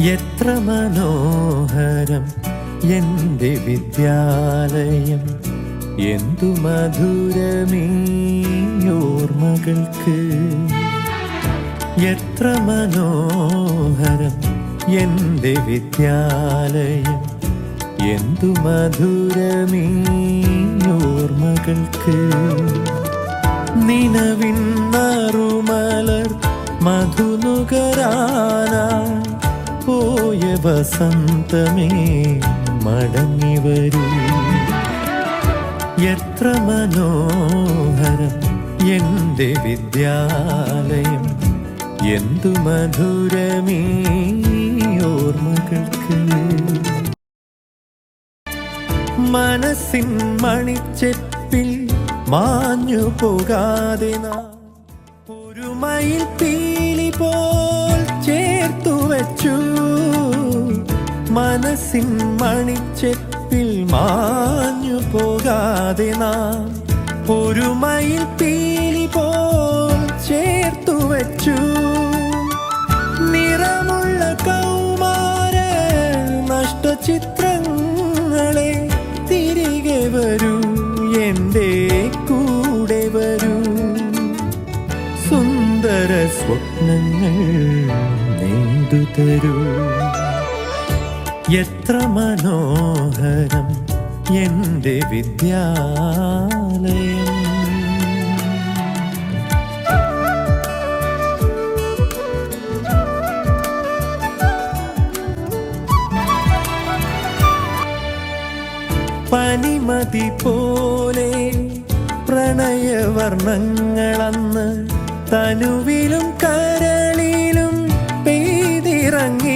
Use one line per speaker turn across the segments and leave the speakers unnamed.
എത്ര മനോഹരം എന്റെ വിദ്യാലയം. എന്തു മധുരമീ ഓർമ്മകൾക്ക് എത്ര മനോഹരം എന്റെ വിദ്യാലയം. എന്തു മധുരമീ ഓർമ്മകൾക്ക് നിലവിൻ മറുമലർ മധുനുകരാനായി പോയ വസന്തമേ മടങ്ങി വരൂ. എത്ര മനോഹരം എന്റെ വിദ്യാലയം എന്തു മധുരമീ ഓർമ്മകൾക്ക്. മനസ്സിൻ മണിച്ചെപ്പിൽ മാഞ്ഞു പോകാതെ നാം ഒരു മയിൽ പീലി പോൽ ചേർത്തു വച്ചു. മനസ്സിൻ മണിച്ചെപ്പിൽ മാഞ്ഞു പോകാതെ നാം ഒരു മയിൽ പീലി പോൽ ചേർത്തു വച്ചു. നിറമുള്ള കൗമാര നഷ്ടചിത്രങ്ങളെ തിരികെ വരൂ എന്റെ കൂടെ വരൂ. സുന്ദര സ്വപ്നങ്ങൾ നെയ്തു തരൂ. എത്ര മനോഹരം എന്റെ വിദ്യാലയം. പനിമതി പോലെ പ്രണയവർണങ്ങളന്ന് തനുവിലും കരളിലും പെയ്തിറങ്ങി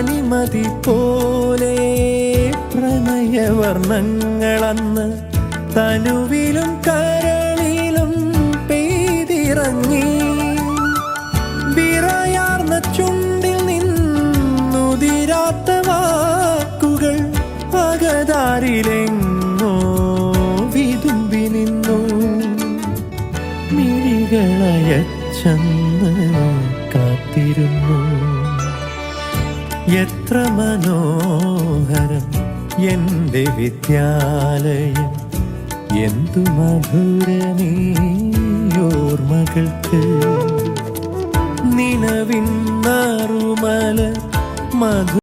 പനിമതി പോലെ പ്രണയവർണങ്ങളന്ന് തനുവിലും കരളിലും പെയ്തിറങ്ങി. വിറയാർന്ന ചുണ്ടിൽ നിന്നുതിരാത്ത വാക്കുകൾ അകതാരിലെങ്ങോ വിതുമ്പി നിന്നു. മിഴികളയച്ചന്ന് കാത്തിരുന്നു. എത്ര മനോഹരം എന്റെ വിദ്യാലയം. എന്തു മധുരമീ നിലവിൻ നറുമല മധു